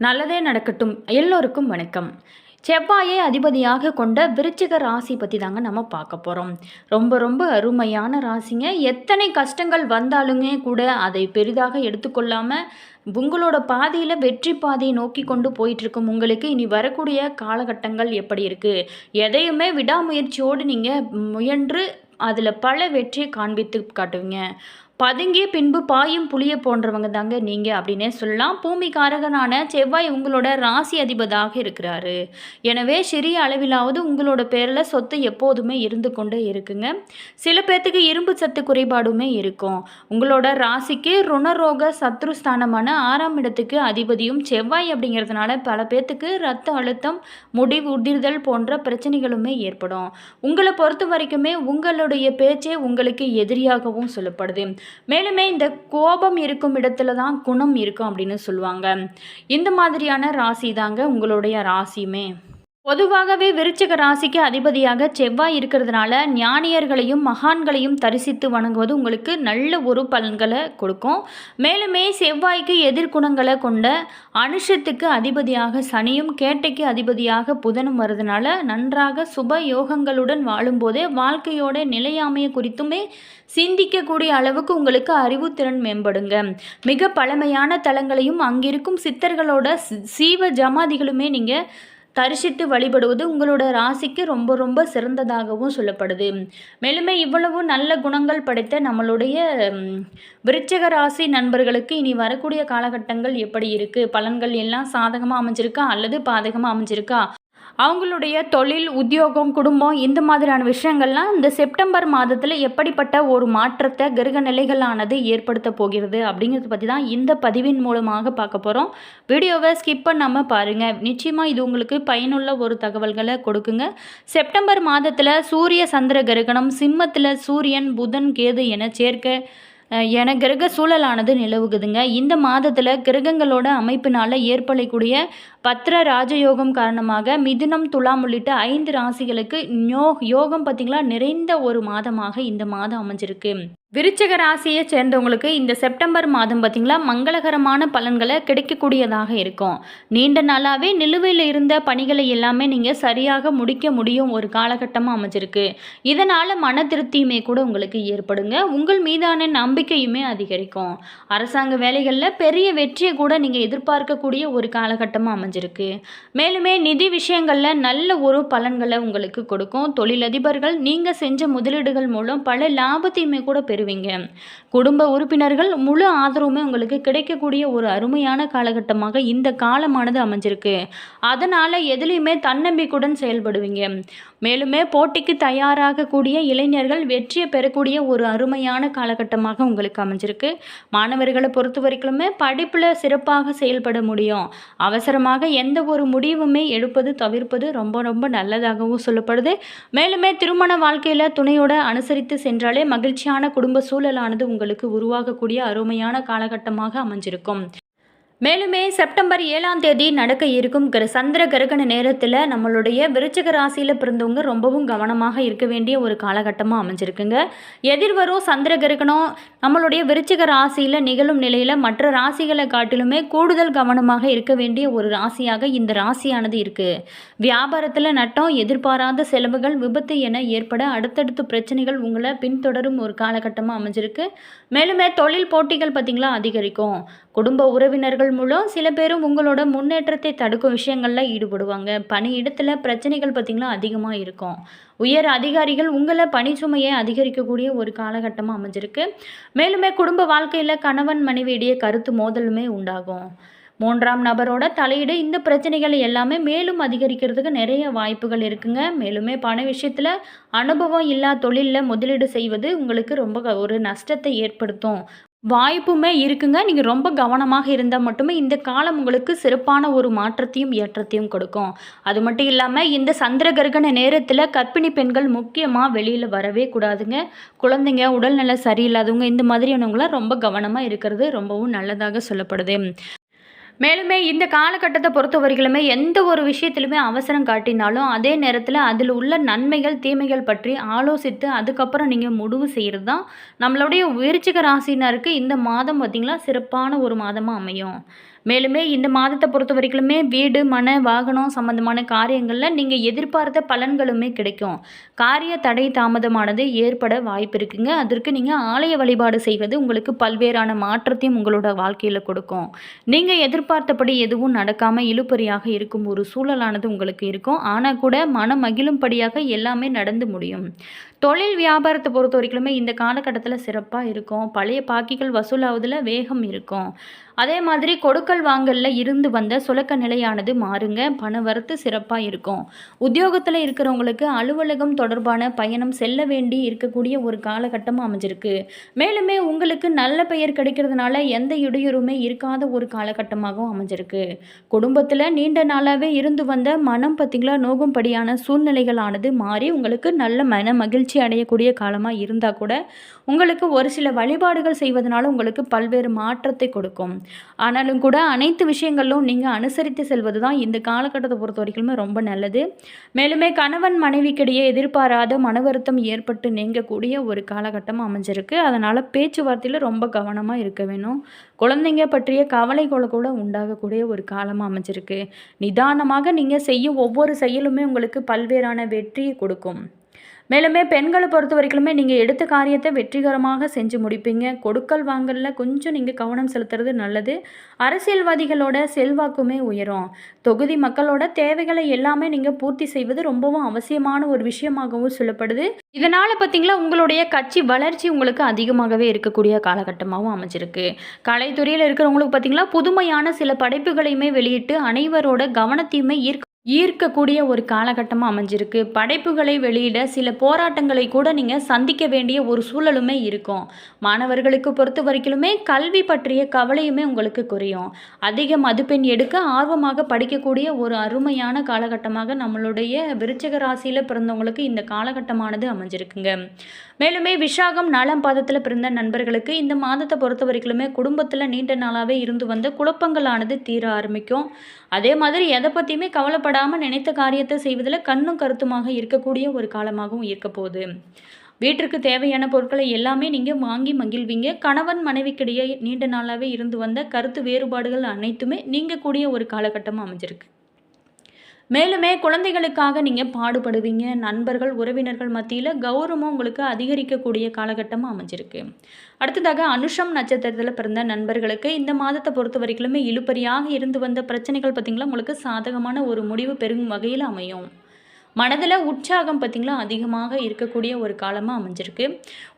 நல்லதே நடக்கட்டும். எல்லோருக்கும் வணக்கம். செவ்வாயை அதிபதியாக கொண்ட விருச்சிக ராசி பற்றி தாங்க நம்ம பார்க்க போகிறோம் ரொம்ப ரொம்ப அருமையான ராசிங்க. எத்தனை கஷ்டங்கள் வந்தாலுமே கூட அதை பெரிதாக எடுத்துக்கொள்ளாமல் உங்களோட பாதையில் வெற்றி பாதையை நோக்கி கொண்டு போயிட்டுருக்கும் உங்களுக்கு. இனி வரக்கூடிய காலகட்டங்கள் எப்படி இருக்குது எதையுமே விடாமுயற்சியோடு நீங்கள் முயன்று அதில் பல வெற்றியை காண்பித்து காட்டுவீங்க. பதுங்கிய பின்பு பாயும் புளிய போன்றவங்க தாங்க நீங்கள் அப்படின்னே சொல்லலாம். பூமிக்காரகனான செவ்வாய் உங்களோட ராசி அதிபதாக இருக்கிறாரு. எனவே சிறிய அளவிலாவது உங்களோட பேரில் சொத்து எப்போதுமே இருந்து கொண்டே இருக்குங்க. சில பேர்த்துக்கு இரும்பு சத்து குறைபாடுமே இருக்கும். உங்களோட ராசிக்கு ருணரோக சத்ருஸ்தானமான ஆறாம் இடத்துக்கு அதிபதியும் செவ்வாய் அப்படிங்கிறதுனால பல பேர்த்துக்கு ரத்த அழுத்தம் முடிவு உதிர்தல் போன்ற பிரச்சனைகளுமே ஏற்படும். உங்களை பொறுத்த வரைக்குமே உங்களுடைய பேச்சே உங்களுக்கு எதிரியாகவும் சொல்லப்படுது. மேலுமே இந்த கோபம் இருக்கும் இடத்துல தான் குணம் இருக்கும் அப்படின்னு சொல்லுவாங்க. இந்த மாதிரியான ராசி தாங்க உங்களுடைய ராசியுமே. பொதுவாகவே விருச்சிக ராசிக்கு அதிபதியாக செவ்வாய் இருக்கிறதுனால ஞானியர்களையும் மகான்களையும் தரிசித்து வணங்குவது உங்களுக்கு நல்ல ஒரு பலன்களை கொடுக்கும். மேலுமே செவ்வாய்க்கு எதிர்குணங்களை கொண்ட அனுஷத்துக்கு அதிபதியாக சனியும் கேட்டைக்கு அதிபதியாக புதனும் வருதுனால நன்றாக சுப யோகங்களுடன் வாழும்போதே வாழ்க்கையோட நிலையாமையை குறித்துமே சிந்திக்கக்கூடிய அளவுக்கு உங்களுக்கு அறிவுத்திறன் மேம்படுங்க. மிக பழமையான தலங்களையும் அங்கிருக்கும் சித்தர்களோட சீவ ஜமாதிகளுமே நீங்கள் தரிசித்து வழிபடுவது உங்களோட ராசிக்கு ரொம்ப ரொம்ப சிறந்ததாகவும் சொல்லப்படுது. மேலுமே இவ்வளவு நல்ல குணங்கள் படைத்த நம்மளுடைய விருச்சக ராசி நண்பர்களுக்கு இனி வரக்கூடிய காலகட்டங்கள் எப்படி இருக்குது பலன்கள் எல்லாம் சாதகமாக அமைஞ்சிருக்கா? அல்லது பாதகமாக அமைஞ்சிருக்கா? அவங்களுடைய தொழில் உத்தியோகம் குடும்பம் இந்த மாதிரியான விஷயங்கள்லாம் இந்த செப்டம்பர் மாதத்தில் எப்படிப்பட்ட ஒரு மாற்றத்தை கிரக நிலைகளானது ஏற்படுத்த போகிறது அப்படிங்கிறத பற்றி தான் இந்த பதிவின் மூலமாக பார்க்க போகிறோம் வீடியோவை ஸ்கிப் பண்ணாமல் பாருங்கள் நிச்சயமாக இது உங்களுக்கு பயனுள்ள ஒரு தகவல்களை கொடுக்குங்க. செப்டம்பர் மாதத்தில் சூரிய சந்திர கிரகணம் சிம்மத்தில் சூரியன் புதன் கேது என சேர்க்க என கிரக சூழலானது நிலவுகுதுங்க. இந்த மாதத்தில் கிரகங்களோட அமைப்பினால் ஏற்படக்கூடிய பத்திர ராஜயோகம் காரணமாக மிதுனம் துலாம் உள்ளிட்ட ஐந்து ராசிகளுக்கு யோ யோகம் பார்த்திங்களா நிறைந்த ஒரு மாதமாக இந்த மாதம் அமைஞ்சிருக்கு. விருச்சக ராசியை சேர்ந்தவங்களுக்கு இந்த செப்டம்பர் மாதம் பார்த்திங்களா மங்களகரமான பலன்களை கிடைக்கக்கூடியதாக இருக்கும். நீண்ட நாளாகவே நிலுவையில் இருந்த பணிகளை எல்லாமே நீங்கள் சரியாக முடிக்க முடியும் ஒரு காலகட்டமாக அமைஞ்சிருக்கு. இதனால் மன திருப்தியுமே கூட உங்களுக்கு ஏற்படுங்க. உங்கள் மீதான நம்பிக்கையுமே அதிகரிக்கும். அரசாங்க வேலைகளில் பெரிய வெற்றியை கூட நீங்கள் எதிர்பார்க்கக்கூடிய ஒரு காலகட்டமாக அமைஞ்சிருக்கு. மேலுமே நிதி விஷயங்களில் நல்ல ஒரு பலன்களை உங்களுக்கு கொடுக்கும். தொழிலதிபர்கள் நீங்கள் செஞ்ச முதலீடுகள் மூலம் பல லாபத்தையுமே கூட பெரு பெறுவீங்க குடும்ப உறுப்பினர்கள் முழு ஆதரவுமே உங்களுக்கு கிடைக்கக்கூடிய ஒரு அருமையான காலகட்டமாக இந்த காலமானது அமைஞ்சிருக்கு. அதனால் எதுலேயுமே தன்னம்பிக்கையுடன் செயல்படுவீங்க. மேலுமே போட்டிக்கு தயாராகக்கூடிய இளைஞர்கள் வெற்றியை பெறக்கூடிய ஒரு அருமையான காலகட்டமாக உங்களுக்கு அமைஞ்சிருக்கு. மாணவர்களை பொறுத்த வரைக்குமே படிப்பில் சிறப்பாக செயல்பட முடியும். அவசரமாக எந்த ஒரு முடிவுமே எடுப்பது தவிர்ப்பது ரொம்ப ரொம்ப நல்லதாகவும் சொல்லப்படுது. மேலுமே திருமண வாழ்க்கையில் துணையோட அனுசரித்து சென்றாலே மகிழ்ச்சியான குடும்ப சூழலானது உங்களுக்கு உருவாகக்கூடிய அருமையான காலகட்டமாக அமைஞ்சிருக்கும். மேலுமே செப்டம்பர் ஏழாம் தேதி நடக்க இருக்கும் சந்திர கிரகண நேரத்தில் நம்மளுடைய விருச்சக ராசியில் பிறந்தவங்க ரொம்பவும் கவனமாக இருக்க வேண்டிய ஒரு காலகட்டமாக அமைஞ்சிருக்குங்க. எதிர்வரும் சந்திர கிரகணம் நம்மளுடைய விருச்சக ராசியில் நிகழும் நிலையில் மற்ற ராசிகளை காட்டிலுமே கூடுதல் கவனமாக இருக்க வேண்டிய ஒரு ராசியாக இந்த ராசியானது இருக்குது வியாபாரத்தில் நட்டம் எதிர்பாராத செலவுகள் விபத்து என ஏற்பட அடுத்தடுத்து பிரச்சனைகள் உங்களை பின்தொடரும் ஒரு காலகட்டமாக அமைஞ்சிருக்கு. மேலுமே தொழில் போட்டிகள் பார்த்திங்களா அதிகரிக்கும். குடும்ப உறவினர்கள் மூலம் சில பேரும் உங்களோட முன்னேற்றத்தை தடுக்கும் விஷயங்களில் ஈடுபடுவாங்க. பணியிடத்தில் பிரச்சனைகள் பார்த்திங்கன்னா அதிகமாக இருக்கும். உயர் அதிகாரிகள் உங்களை பணிச்சுமையை அதிகரிக்கக்கூடிய ஒரு காலகட்டமாக அமைஞ்சிருக்கு. மேலுமே குடும்ப வாழ்க்கையில் கணவன் மனைவியிடையே கருத்து மோதலுமே உண்டாகும். மூன்றாம் நபரோட தலையீடு இந்த பிரச்சனைகள் எல்லாமே மேலும் அதிகரிக்கிறதுக்கு நிறைய வாய்ப்புகள் இருக்குங்க. மேலுமே பண விஷயத்தில் அனுபவம் இல்லா தொழிலில் முதலீடு செய்வது உங்களுக்கு ரொம்ப ஒரு நஷ்டத்தை ஏற்படுத்தும். வாய்ப்புமே இருக்குங்க. நீங்கள் ரொம்ப கவனமாக இருந்தால் மட்டுமே இந்த காலம் உங்களுக்கு சிறப்பான ஒரு மாற்றத்தையும் ஏற்றத்தையும் கொடுக்கும். அது மட்டும் இல்லாமல் இந்த சந்திர கர்கண நேரத்தில் கர்ப்பிணி பெண்கள் முக்கியமாக வெளியில் வரவே கூடாதுங்க. குழந்தைங்க உடல்நிலை சரியில்லாதவங்க இந்த மாதிரியானவங்களாம் ரொம்ப கவனமாக இருக்கிறது ரொம்பவும் நல்லதாக சொல்லப்படுது. மேலுமே இந்த காலகட்டத்தை பொறுத்த வரைக்குமே எந்த ஒரு விஷயத்திலுமே அவசரம் காட்டினாலும் அதே நேரத்தில் அதில் உள்ள நன்மைகள் தீமைகள் பற்றி ஆலோசித்து அதுக்கப்புறம் நீங்கள் முடிவு செய்கிறது தான் நம்மளுடைய விருச்சிக ராசினருக்கு இந்த மாதம் பார்த்திங்களா சிறப்பான ஒரு மாதமாக அமையும். மேலுமே இந்த மாதத்தை பொறுத்த வரைக்குமே வீடு மன வாகனம் சம்பந்தமான காரியங்களில் நீங்கள் எதிர்பார்த்த பலன்களுமே கிடைக்கும். காரிய தடை தாமதமானது ஏற்பட வாய்ப்பு இருக்குங்க. அதற்கு நீங்கள் ஆலய வழிபாடு செய்வது உங்களுக்கு பல்வேறான மாற்றத்தையும் உங்களோட வாழ்க்கையில் கொடுக்கும். நீங்கள் எதிர்பார்த்தபடி எதுவும் நடக்காமல் இழுப்பறியாக இருக்கும் ஒரு சூழலானது உங்களுக்கு இருக்கும். ஆனால் கூட மனம் மகிழும்படியாக எல்லாமே நடந்து முடியும். தொழில் வியாபாரத்தை பொறுத்த வரைக்குமே இந்த காலகட்டத்தில் சிறப்பாக இருக்கும். பழைய பாக்கிகள் வசூலாவதில் வேகம் இருக்கும். அதே மாதிரி கொடுக்கல் வாங்கல்ல இருந்து வந்த சுலக்க நிலையானது மாறுங்க. பண வரத்து சிறப்பாக இருக்கும். உத்தியோகத்தில் இருக்கிறவங்களுக்கு அலுவலகம் தொடர்பான பயணம் செல்ல வேண்டி இருக்கக்கூடிய ஒரு காலகட்டம் அமைஞ்சிருக்கு. மேலுமே உங்களுக்கு நல்ல பெயர் கிடைக்கிறதுனால எந்த இடையூறுமே இருக்காத ஒரு காலகட்டமாகவும் அமைஞ்சிருக்கு. குடும்பத்தில் நீண்ட நாளாகவே இருந்து வந்த மனம் பார்த்திங்களா நோகும்படியான சூழ்நிலைகளானது மாறி உங்களுக்கு நல்ல மன மகிழ்ச்சி அடையக்கூடிய காலமாக இருந்தால் கூட உங்களுக்கு ஒரு சில வழிபாடுகள் செய்வதனால உங்களுக்கு பல்வேறு மாற்றத்தை கொடுக்கும். ஆனாலும் கூட அனைத்து விஷயங்களும் நீங்கள் அனுசரித்து செல்வது தான் இந்த காலகட்டத்தை பொறுத்த வரைக்குமே ரொம்ப நல்லது. மேலுமே கணவன் மனைவிக்கிடையே எதிர்பாராத மன வருத்தம் ஏற்பட்டு நீங்கக்கூடிய ஒரு காலகட்டம் அமைஞ்சிருக்கு. அதனால் பேச்சுவார்த்தையில் ரொம்ப கவனமாக இருக்க வேணும். குழந்தைங்க பற்றிய கவலைகளை கூட உண்டாகக்கூடிய ஒரு காலமாக அமைஞ்சிருக்கு. நிதானமாக நீங்கள் செய்யும் ஒவ்வொரு செயலுமே உங்களுக்கு பல்வேறான வெற்றியை கொடுக்கும். மேலுமே பெண்களை பொறுத்த வரைக்குமே நீங்கள் எடுத்த காரியத்தை வெற்றிகரமாக செஞ்சு முடிப்பீங்க. கொடுக்கல் வாங்கலில் கொஞ்சம் நீங்கள் கவனம் செலுத்துறது நல்லது. அரசியல்வாதிகளோட செல்வாக்குமே உயரும். தொகுதி மக்களோட தேவைகளை எல்லாமே நீங்கள் பூர்த்தி செய்வது ரொம்பவும் அவசியமான ஒரு விஷயமாகவும் சொல்லப்படுது. இதனால் பார்த்தீங்களா உங்களுடைய கட்சி வளர்ச்சி உங்களுக்கு அதிகமாகவே இருக்கக்கூடிய காலகட்டமாகவும் அமைஞ்சிருக்கு. கலைத்துறையில் இருக்கிறவங்களுக்கு பார்த்தீங்களா புதுமையான சில படைப்புகளையுமே வெளியிட்டு அனைவரோட கவனத்தையுமே ஈர்க்க ஈர்க்கக்கூடிய ஒரு காலகட்டமாக அமைஞ்சிருக்கு. படைப்புகளை வெளியிட சில போராட்டங்களை கூட நீங்கள் சந்திக்க வேண்டிய ஒரு சூழலுமே இருக்கும். மாணவர்களுக்கு பொறுத்த வரைக்குமே கல்வி பற்றிய கவலையுமே உங்களுக்கு குறையும். அதிக மதிப்பெண் எடுக்க ஆர்வமாக படிக்கக்கூடிய ஒரு அருமையான காலகட்டமாக நம்மளுடைய விருச்சக ராசியில் பிறந்தவங்களுக்கு இந்த காலகட்டமானது அமைஞ்சிருக்குங்க. மேலுமே விஷாகம் நாலாம் பாதத்தில் பிறந்த நண்பர்களுக்கு இந்த மாதத்தை பொறுத்த வரைக்குமே குடும்பத்தில் நீண்ட நாளாகவே இருந்து வந்த குழப்பங்களானது தீர ஆரம்பிக்கும். அதே மாதிரி எதை பற்றியுமே கவலைப்படாமல் நினைத்த காரியத்தை செய்வதில் கண்ணும் கருத்துமாக இருக்கக்கூடிய ஒரு காலமாகவும் இருக்க போகுது. வீட்டிற்கு தேவையான பொருட்களை எல்லாமே நீங்கள் வாங்கி மகிழ்வீங்க. கணவன் மனைவிக்கிடையே நீண்ட நாளாகவே இருந்து வந்த கருத்து வேறுபாடுகள் அனைத்துமே நீங்கக்கூடிய ஒரு காலகட்டமாக அமைஞ்சிருக்கு. மேலுமே குழந்தைகளுக்காக நீங்கள் பாடுபடுவீங்க. நண்பர்கள் உறவினர்கள் மத்தியில் கௌரவம் உங்களுக்கு அதிகரிக்கக்கூடிய காலகட்டமாக அமைஞ்சிருக்கு. அடுத்ததாக அனுஷம் நட்சத்திரத்தில் பிறந்த நண்பர்களுக்கு இந்த மாதத்தை பொறுத்த வரைக்குமே இழுபறியாக இருந்து வந்த பிரச்சனைகள் பார்த்திங்களா உங்களுக்கு சாதகமான ஒரு முடிவு பெறும் வகையில் அமையும். மனதில் உற்சாகம் பார்த்திங்களா அதிகமாக இருக்கக்கூடிய ஒரு காலமாக அமைஞ்சிருக்கு.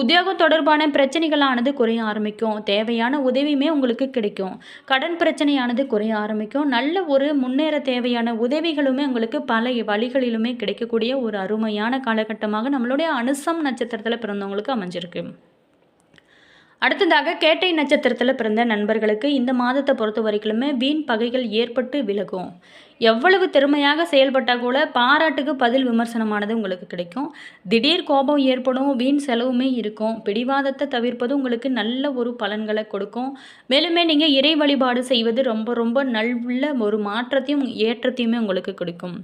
உத்தியோகம் தொடர்பான பிரச்சனைகளானது குறைய ஆரம்பிக்கும். தேவையான உதவியுமே உங்களுக்கு கிடைக்கும். கடன் பிரச்சனையானது குறைய ஆரம்பிக்கும். நல்ல ஒரு முன்னேற தேவையான உதவிகளுமே உங்களுக்கு பல வழிகளிலுமே கிடைக்கக்கூடிய ஒரு அருமையான காலகட்டமாக நம்மளுடைய அனுசம் நட்சத்திரத்தில் பிறந்தவங்களுக்கு அமைஞ்சிருக்கு. அடுத்ததாக கேட்டை நட்சத்திரத்தில் பிறந்த நண்பர்களுக்கு இந்த மாதத்தை பொறுத்த வரைக்குமே வீண் பகைகள் ஏற்பட்டு விலகும். எவ்வளவு திறமையாக செயல்பட்டால் கூட பாராட்டுக்கு பதில் விமர்சனமானது உங்களுக்கு கிடைக்கும். திடீர் கோபம் ஏற்படும் வீண் செலவுமே இருக்கும். பிடிவாதத்தை தவிர்ப்பது உங்களுக்கு நல்ல ஒரு பலன்களை கொடுக்கும். மேலுமே நீங்கள் இறை வழிபாடு செய்வது ரொம்ப ரொம்ப நல்ல ஒரு மாற்றத்தையும் ஏற்றத்தையுமே உங்களுக்கு கொடுக்கும்.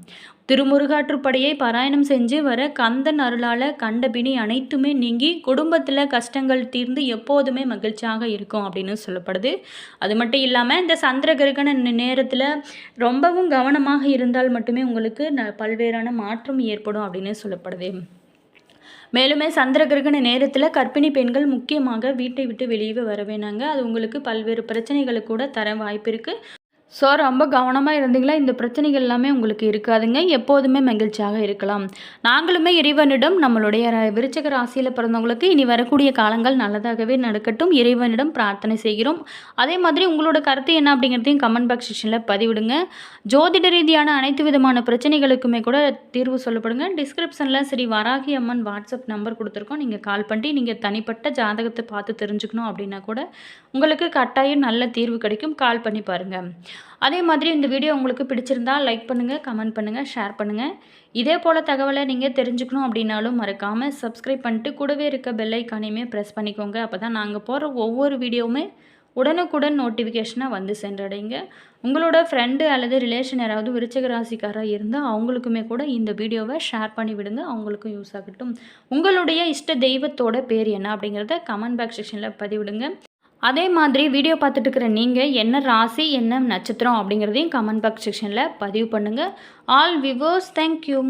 திருமுருகாற்றுப்படையை பாராயணம் செஞ்சு வர கந்தன் அருளால் கண்டபிணி அனைத்துமே நீங்கி குடும்பத்தில் கஷ்டங்கள் தீர்ந்து எப்போதுமே மகிழ்ச்சியாக இருக்கும் அப்படின்னு சொல்லப்படுது. அது மட்டும் இல்லாமல் இந்த சந்திர கிரகண நேரத்தில் ரொம்பவும் கவனமாக இருந்தால் மட்டுமே உங்களுக்கு ந பல்வேறான மாற்றம் ஏற்படும் அப்படின்னு சொல்லப்படுது. மேலுமே சந்திர கிரகண நேரத்தில் கர்ப்பிணி பெண்கள் முக்கியமாக வீட்டை விட்டு வெளியே வர வேணாங்க. அது உங்களுக்கு பல்வேறு பிரச்சனைகளை கூட தர வாய்ப்பு இருக்குது ஸோ ரொம்ப கவனமாக இருந்தீங்களா? இந்த பிரச்சனைகள் எல்லாமே உங்களுக்கு இருக்காதுங்க. எப்போதுமே மகிழ்ச்சியாக இருக்கலாம். நாங்களுமே இறைவனிடம் நம்மளுடைய விருச்சக ராசியில் பிறந்தவங்களுக்கு இனி வரக்கூடிய காலங்கள் நல்லதாகவே நடக்கட்டும். இறைவனிடம் பிரார்த்தனை செய்கிறோம். அதே மாதிரி உங்களோட கருத்து என்ன அப்படிங்கிறதையும் கமெண்ட் பாக்ஸ் செக்ஷனில் பதிவிடுங்க. ஜோதிட ரீதியான அனைத்து விதமான பிரச்சனைகளுக்குமே கூட தீர்வு சொல்லப்படுங்க. டிஸ்கிரிப்ஷனில் சரி வராகி அம்மன் வாட்ஸ்அப் நம்பர் கொடுத்துருக்கோம். நீங்கள் கால் பண்ணி நீங்கள் தனிப்பட்ட ஜாதகத்தை பார்த்து தெரிஞ்சுக்கணும் அப்படின்னா கூட உங்களுக்கு கட்டாயம் நல்ல தீர்வு கிடைக்கும். கால் பண்ணி பாருங்கள் அதே மாதிரி இந்த வீடியோ உங்களுக்கு பிடிச்சிருந்தால் லைக் பண்ணுங்கள் கமெண்ட் பண்ணுங்கள் ஷேர் பண்ணுங்கள் இதே போல் தகவலை நீங்கள் தெரிஞ்சுக்கணும் அப்படின்னாலும் மறக்காமல் சப்ஸ்கிரைப் பண்ணிட்டு கூடவே இருக்க பெல்லைக்கானையுமே ப்ரெஸ் பண்ணிக்கோங்க. அப்போ தான் நாங்கள் போகிற ஒவ்வொரு வீடியோவுமே உடனுக்குடன் நோட்டிஃபிகேஷனாக வந்து சென்றடைங்க. உங்களோட ஃப்ரெண்டு அல்லது ரிலேஷன் யாராவது விருச்சக ராசிக்காராக இருந்தால் அவங்களுக்குமே கூட இந்த வீடியோவை ஷேர் பண்ணி விடுங்க. அவங்களுக்கும் யூஸ் ஆகட்டும். உங்களுடைய இஷ்ட தெய்வத்தோட பேர் என்ன அப்படிங்கிறத கமெண்ட் பாக்ஸ் செக்ஷனில் பதிவிடுங்க. அதே மாதிரி வீடியோ பார்த்துட்டு இருக்கிற நீங்கள் என்ன ராசி என்ன நட்சத்திரம் அப்படிங்கிறதையும் கமெண்ட் பாக்ஸ் செக்ஷனில் பதிவு பண்ணுங்கள் ஆல் விவர்ஸ் தேங்க்யூ